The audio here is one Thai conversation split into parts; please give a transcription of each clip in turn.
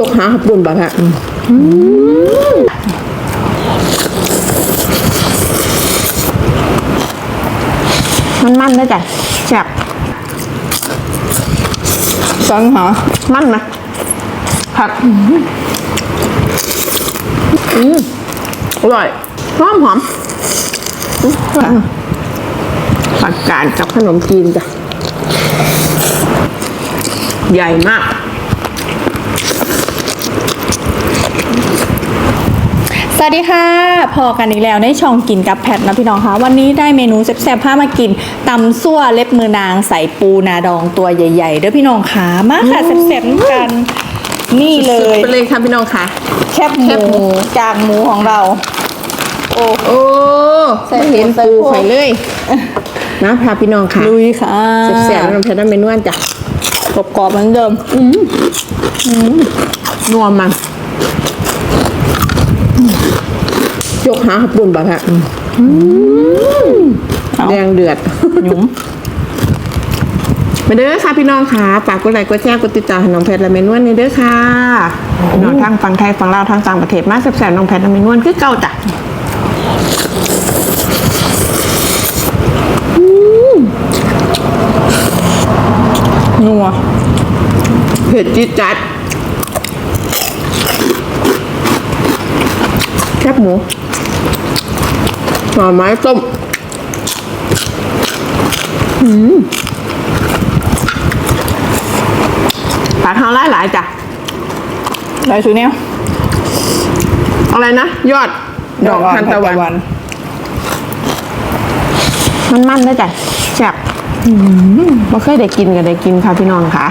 ยกหาปุ่นบ่ค่ะมันมันได้จ้ะแซ่บสังหามันนะผักอืมอร่อยหอมหอมอืมผักกาดกับขนมจีนจ้ะ ใหญ่มาก สวัสดีค่ะพอกันอีกแล้วในช่องกินกับแพทนะพี่น้องคะวันนี้ได้เมนูแซ่บๆพามากินตำซั่วเล็บมือนางใส่ปูนาดองตัวใหญ่ๆเด้อพี่น้องคะมาค่ะแซ่บๆน้ำกัน นี่เลยไปเลยค่ะพี่น้องค่ะแคบหแคบหมูมูจางหมูของเรา โอ้โอ้ใส่ไม่เห็นใส่ปูพวกไข่เลยนะพาพี่น้องค่ะลุยค่ะแซ่บๆน้ำเพชรน้ำเมนวนจ้ะกรอบๆเหมือนเดิมนัวมัน ยกหาปุ่นบ่ค่ะเอาแดงเดือด หยุมมาเด้อค่ะพี่น้องค่ะฝากกดไลค์กดแชร์กดติดตามให้น้องแพทย์และเมนวนนี่เด้อค่ะพี่น้องทางฝั่งไทยฝั่งลาวทางต่างประเทศมาแซ่บๆน้องแพทย์และเมนวนคือเก่าจ้ะนัวเผ็ดจี๊ดจัดแคบหมู หน่อไม้ต้มหืมปลาทางหลายหลายๆจ้ะอะไรชูเนี่ยอะไรนะ ยอด ดอกทานตะวัน มันมันได้จ้ะแซ่บบ่เคยได้กินก็ได้กินค่ะพี่น้องค่ะ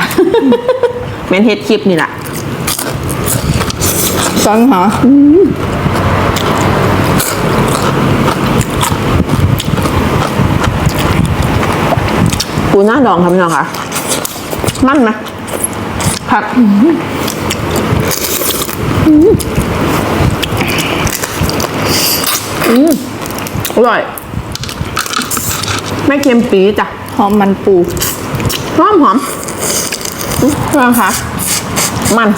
แม่นเฮ็ดคลิปนี่แหละสังหา ปูหน้าดองค่ะพี่น้องค่ะมันไหมผักอืมอร่อย ไม่เค็มปีดจ้ะ หอมมันปูหอมหอมอืมพี่น้องค่ะ มัน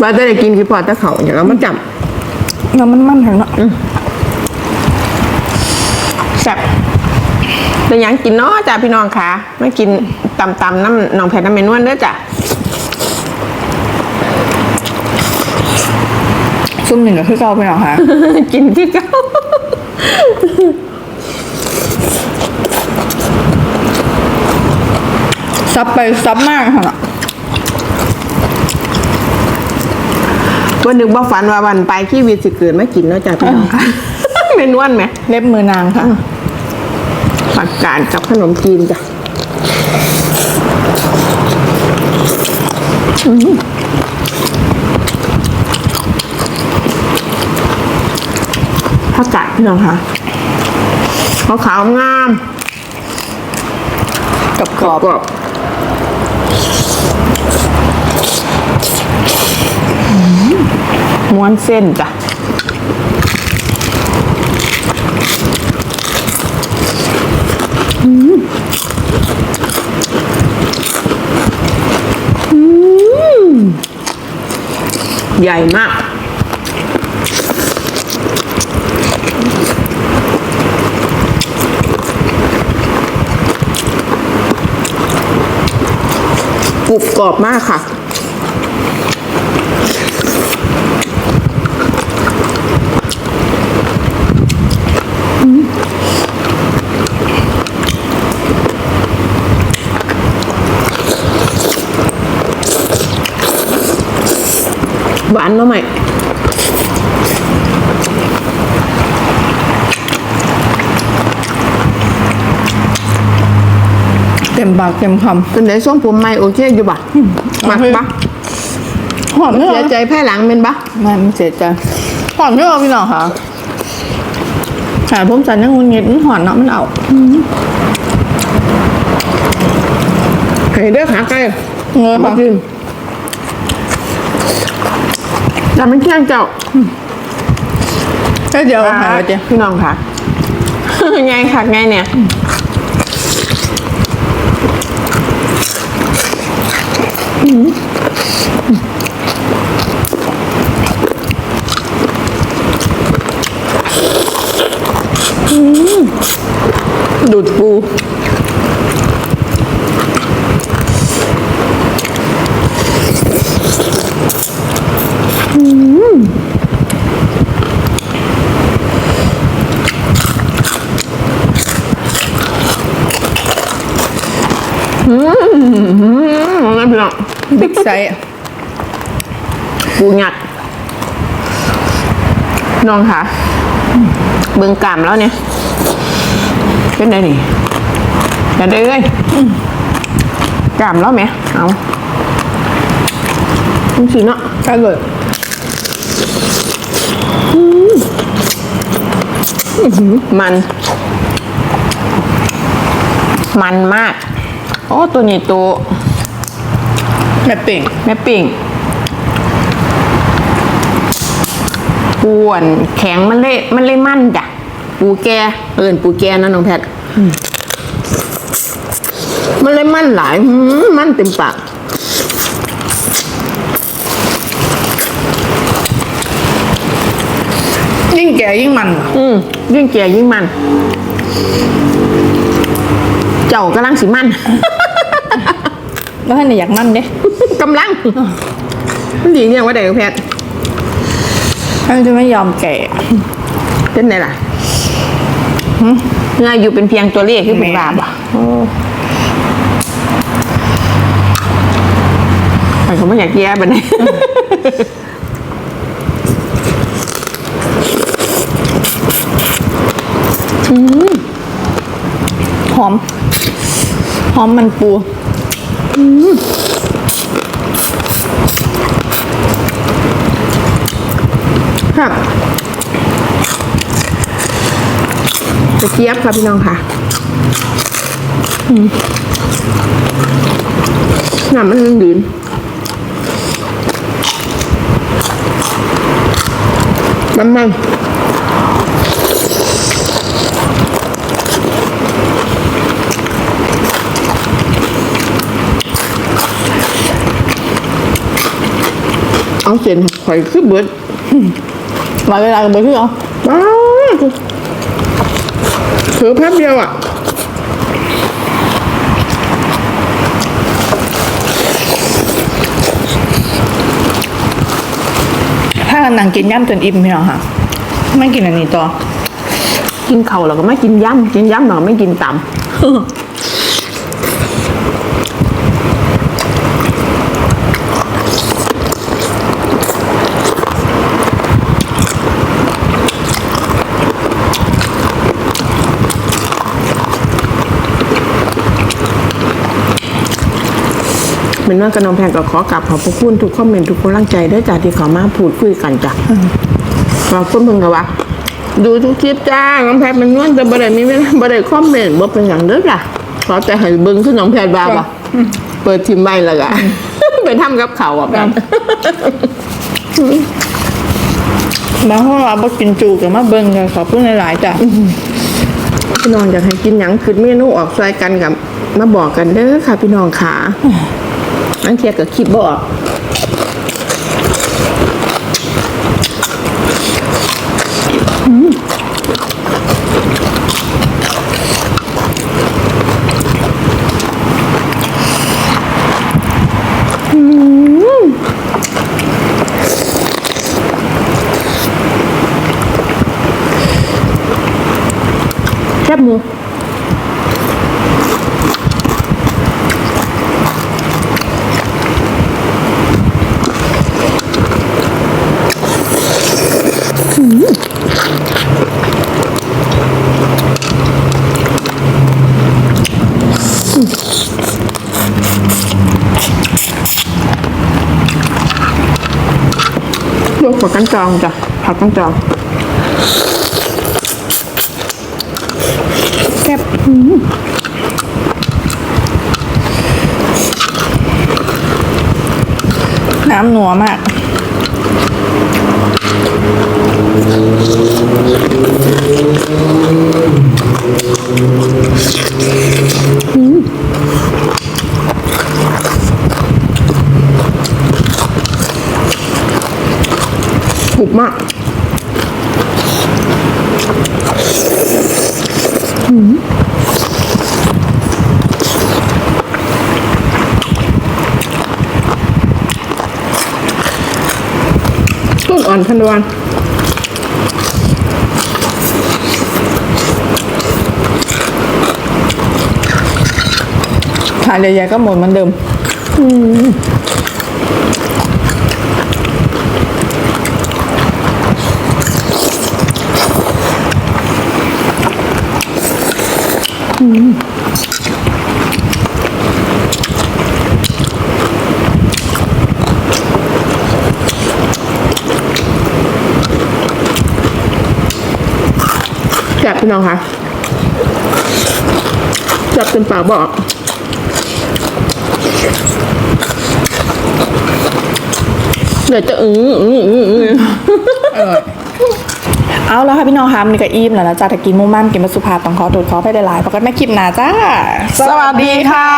ว่าจะได้กินกี่พอตะเขาอย่างเรามาจับ แล้วมันมันถึงเนาะแซ่บแต่ยังกินเนาะจ้ะพี่น้องค่ะไม่กินตำตำๆน้ำน้องแพทน้ำเมนวนเด้อจ้ะซุ่มหนึ่งก็คือเก่าไปหรอคะกินที่เก้าซับไปซับมากค่ะ วันหนึ่งบ่ฝันว่าวันไปขี้วีสิเกิดไม่กินเนาะจ้ะพี่น้องค่ะเมนวนไหมเล็บมือนางค่ะผักกาดกับขนมจีนจ้ะผักกาดพี่น้องค่ะขาวขาวๆงามกับกรอบกรอบ ม้วนเส้นจ้ะอืมอืมใหญ่มาก กรุบกรอบมากค่ะ หวานเนาะไหมเต็มปากเต็มคเป็นไงส้มผมไม่โอเคอยู่บ่ะมักปะำหอมด้วยเสียใจแพ้หลังเป็นปะไม่ไม่เสียใจหอมด้วยพี่น้องค่ะหาผมจันยังงุนงิดมันหอนเนาะมันเอาไข่เด้อขาไก่เงยมาค่ะ กิน จำเป็นเที่ยงเจ้าแค่เดียวหายไปเจ้พี่น้องค่ะไงค่ะไงเนี่ยดูดปูอืมนั่นพี่น้อง บิ๊กไซส์ปูหยัดน้องค่ะ เบิ่งกามแล้วเนี่ยเป็นไงนี่อย่าได้เลยกามแล้วไหมเอาจริงๆเนาะอร่อยมัน มันมาก โอ้ ตัวนี้ตัว แม่เป่งแม่ปิ่งป่วนแข็งมันเละมันเละมั่นจ้ะปูแกเอินปูแกนะน้องแพทย์มันเลยมั่นหลายหืมมั่นเต็มปากยิ่งแก่ยิ่งมัน อืมยิ่งแก่ยิ่งมัน เจ้ากำลังสิมันแล้วให้หนอยากมันเด้ กำลัง มันดีเนี่ยว่าเด็กแพทย์ถ้าจะไม่ยอมแก่เป็นไงล่ะเงยอยู่เป็นเพียงตัวเลขที่เป็นบาปอะโอ้แต่เขาไม่อยากแย่ไปไหนหอม หอมมันปูค รับกระเจี๊ยบค่ะพี่น้องค่ะน้ำมันดืนมันมันเอาเส้นข่อยคือเบิด มาเวลากับเบอร์พี่เหรอว้าวถือแป๊บเดียวอะถ้ากันนังกินย่ำจนอิ่มพี่เหรอค่ะ ไม่กินอันนี้ต่อกินเข่าวเราก็ไม่กินย่ำกินย่ำเราก็ไม่กินต่ำ นว่ากระนองแพงก็ขอกลับขอบพระคุณทุกคอมเมนต์ทุกกำลังใจด้วยจ้ะที่เขามาพูดคุยกันจ้ะขอบคุณเพิ่งกับว่าดูทุกคลิปจ้าน้องแพทย์มันนวลแต่บ่ได้มีเวลาบ่ได้คอมเมนต์บ่เป็นอย่างเด้อจ้ะขอแต่ให้เบิ่งคือน้องแพทย์บ้าบ่เปิดทิมไว้แล้วก็ไปทำกับเขาวอะแบบแล้วพวกเราบอกกินจูกับมาเบิ้งกันขอบคุณหลายๆจ้ะพี่น้องอยากให้กินหยังคือเมนูออกซอยกันกับมาบอกกันเด้อค่ะพี่น้องขา อันเทียกับคลิปบ่ออกแคบหมู ลวกผักกันจองจ้ะผักกันจองแซ่บน้ำหนัวมาก อ่อนทันวันทานใหญ่ๆก็หมดเหมือนเดิมแซ่บพี่น้องค่ะแซ่บจนปากบอกเดี๋ยวจะอืออืออืออือเอาแล้วค่ะพี่น้องคะมันก็อิ่มแล้วนะจ๊ะถ้ากินหมูมั่มกินมาสุภาพต้องขอตรวจขอไปได้หลายๆเพราะกันไม่คลิปหนาจ้า สวัสดีค่ะ